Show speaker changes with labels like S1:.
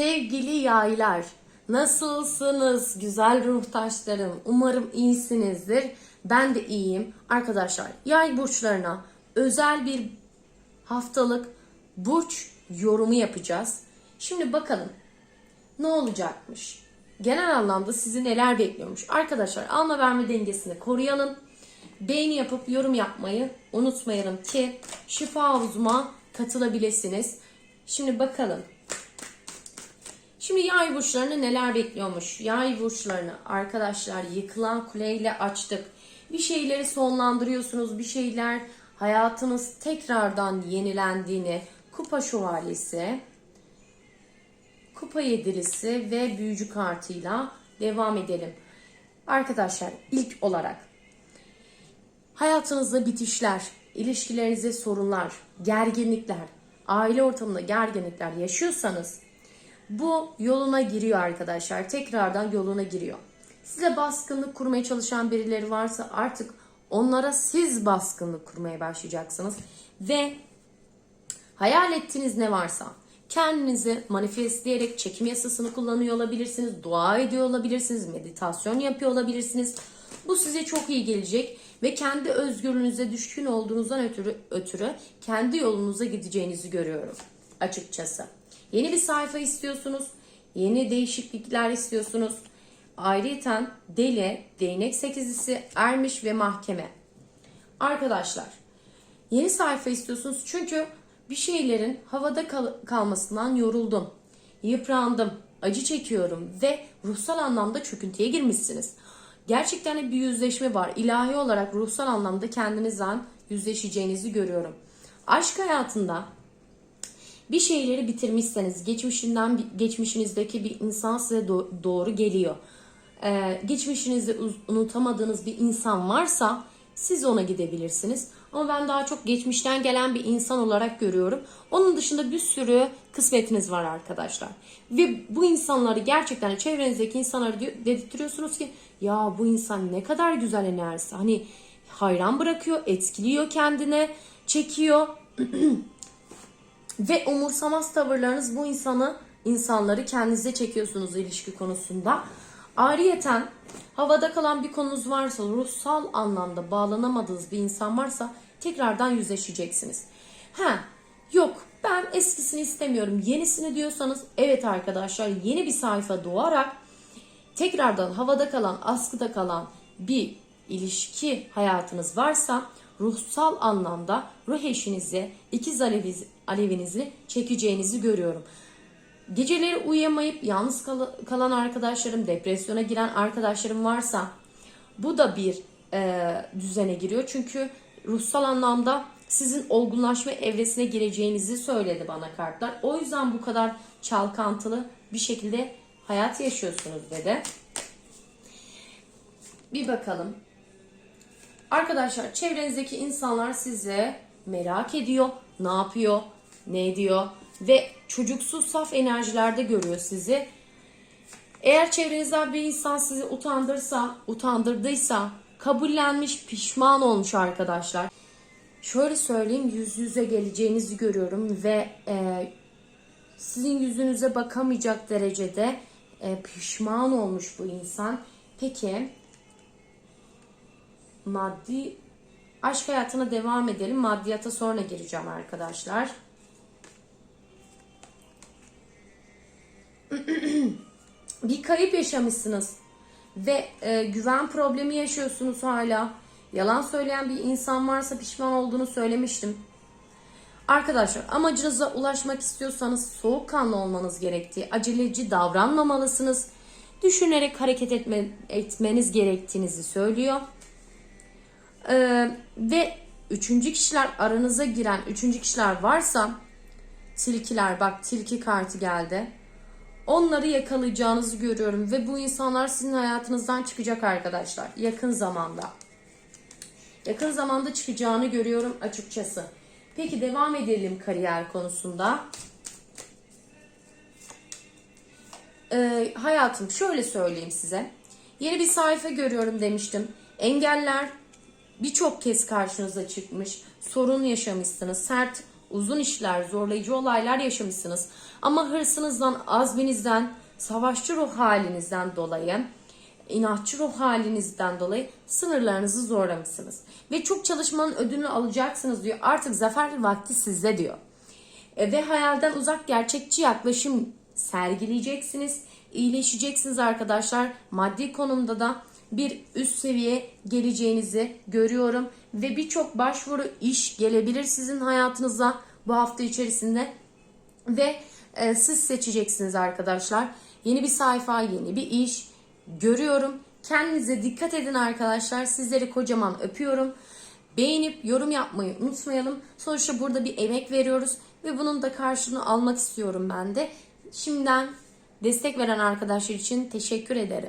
S1: Sevgili yaylar, nasılsınız güzel ruhtaşlarım? Umarım iyisinizdir. Ben de iyiyim. Arkadaşlar, yay burçlarına özel bir haftalık burç yorumu yapacağız. Şimdi bakalım ne olacakmış? Genel anlamda sizi neler bekliyormuş? Arkadaşlar alma verme dengesini koruyalım. Beğeni yapıp yorum yapmayı unutmayalım ki şifa havuzuma katılabilirsiniz. Şimdi bakalım. Şimdi yay burçlarını neler bekliyormuş? Yay burçlarını arkadaşlar yıkılan kuleyle açtık. Bir şeyleri sonlandırıyorsunuz. Bir şeyler hayatınız tekrardan yenilendiğini. Kupa şövalyesi, kupa yedilisi ve büyücü kartıyla devam edelim. Arkadaşlar ilk olarak hayatınızda bitişler, ilişkilerinizde sorunlar, gerginlikler, aile ortamında gerginlikler yaşıyorsanız bu yoluna giriyor arkadaşlar. Tekrardan yoluna giriyor. Size baskınlık kurmaya çalışan birileri varsa artık onlara siz baskınlık kurmaya başlayacaksınız. Ve hayal ettiğiniz ne varsa kendinizi manifestleyerek çekim yasasını kullanıyor olabilirsiniz. Dua ediyor olabilirsiniz. Meditasyon yapıyor olabilirsiniz. Bu size çok iyi gelecek ve kendi özgürlüğünüze düşkün olduğunuzdan ötürü, ötürü kendi yolunuza gideceğinizi görüyorum açıkçası. Yeni bir sayfa istiyorsunuz. Yeni değişiklikler istiyorsunuz. Ayrıyeten deli, değnek sekizlisi, ermiş ve mahkeme. Arkadaşlar yeni sayfa istiyorsunuz çünkü bir şeylerin havada kal- kalmasından yoruldum. Yıprandım, acı çekiyorum ve ruhsal anlamda çöküntüye girmişsiniz. Gerçekten bir yüzleşme var. İlahi olarak ruhsal anlamda kendinizden yüzleşeceğinizi görüyorum. Aşk hayatında bir şeyleri bitirmişseniz geçmişinden geçmişinizdeki bir insan size do- doğru geliyor. Ee, geçmişinizde unutamadığınız bir insan varsa siz ona gidebilirsiniz. Ama ben daha çok geçmişten gelen bir insan olarak görüyorum. Onun dışında bir sürü kısmetiniz var arkadaşlar. Ve bu insanları gerçekten çevrenizdeki insanları dedirtiyorsunuz ki ya bu insan ne kadar güzel enerjisi. Hani hayran bırakıyor, etkiliyor kendine, çekiyor. Ve umursamaz tavırlarınız bu insanı, insanları kendinize çekiyorsunuz ilişki konusunda. Ayrıyeten havada kalan bir konunuz varsa, ruhsal anlamda bağlanamadığınız bir insan varsa tekrardan yüzleşeceksiniz. Ha, yok ben eskisini istemiyorum, yenisini diyorsanız evet arkadaşlar yeni bir sayfa doğarak tekrardan havada kalan, askıda kalan bir ilişki hayatınız varsa ruhsal anlamda ruh eşinize ikiz aleviz, alevinizi çekeceğinizi görüyorum. Geceleri uyuyamayıp yalnız kal- kalan arkadaşlarım, depresyona giren arkadaşlarım varsa bu da bir e, düzene giriyor. Çünkü ruhsal anlamda sizin olgunlaşma evresine gireceğinizi söyledi bana kartlar. O yüzden bu kadar çalkantılı bir şekilde hayat yaşıyorsunuz dedi. Bir bakalım. Arkadaşlar çevrenizdeki insanlar size merak ediyor. Ne yapıyor? Ne ediyor? Ve çocuksu saf enerjilerde görüyor sizi. Eğer çevrenizden bir insan sizi utandırsa, utandırdıysa, kabullenmiş, pişman olmuş arkadaşlar. Şöyle söyleyeyim yüz yüze geleceğinizi görüyorum ve e, sizin yüzünüze bakamayacak derecede e, pişman olmuş bu insan. Peki maddi aşk hayatına devam edelim. Maddiyata sonra gireceğim arkadaşlar. bir kayıp yaşamışsınız ve e, güven problemi yaşıyorsunuz hala. Yalan söyleyen bir insan varsa pişman olduğunu söylemiştim. Arkadaşlar amacınıza ulaşmak istiyorsanız soğukkanlı olmanız gerektiği, aceleci davranmamalısınız. Düşünerek hareket etme, etmeniz gerektiğinizi söylüyor. Ee, ve üçüncü kişiler aranıza giren üçüncü kişiler varsa tilkiler bak tilki kartı geldi. Onları yakalayacağınızı görüyorum ve bu insanlar sizin hayatınızdan çıkacak arkadaşlar yakın zamanda. Yakın zamanda çıkacağını görüyorum açıkçası. Peki devam edelim kariyer konusunda. Ee, hayatım şöyle söyleyeyim size. Yeni bir sayfa görüyorum demiştim. Engeller birçok kez karşınıza çıkmış. Sorun yaşamışsınız. Sert uzun işler, zorlayıcı olaylar yaşamışsınız. Ama hırsınızdan, azminizden, savaşçı ruh halinizden dolayı, inatçı ruh halinizden dolayı sınırlarınızı zorlamışsınız. Ve çok çalışmanın ödülünü alacaksınız diyor. Artık zafer vakti sizde diyor. E, ve hayalden uzak gerçekçi yaklaşım sergileyeceksiniz. iyileşeceksiniz arkadaşlar. Maddi konumda da bir üst seviye geleceğinizi görüyorum ve birçok başvuru iş gelebilir sizin hayatınıza bu hafta içerisinde ve e, siz seçeceksiniz arkadaşlar. Yeni bir sayfa, yeni bir iş görüyorum. Kendinize dikkat edin arkadaşlar. Sizleri kocaman öpüyorum. Beğenip yorum yapmayı unutmayalım. Sonuçta burada bir emek veriyoruz ve bunun da karşılığını almak istiyorum ben de. Şimdiden destek veren arkadaşlar için teşekkür ederim.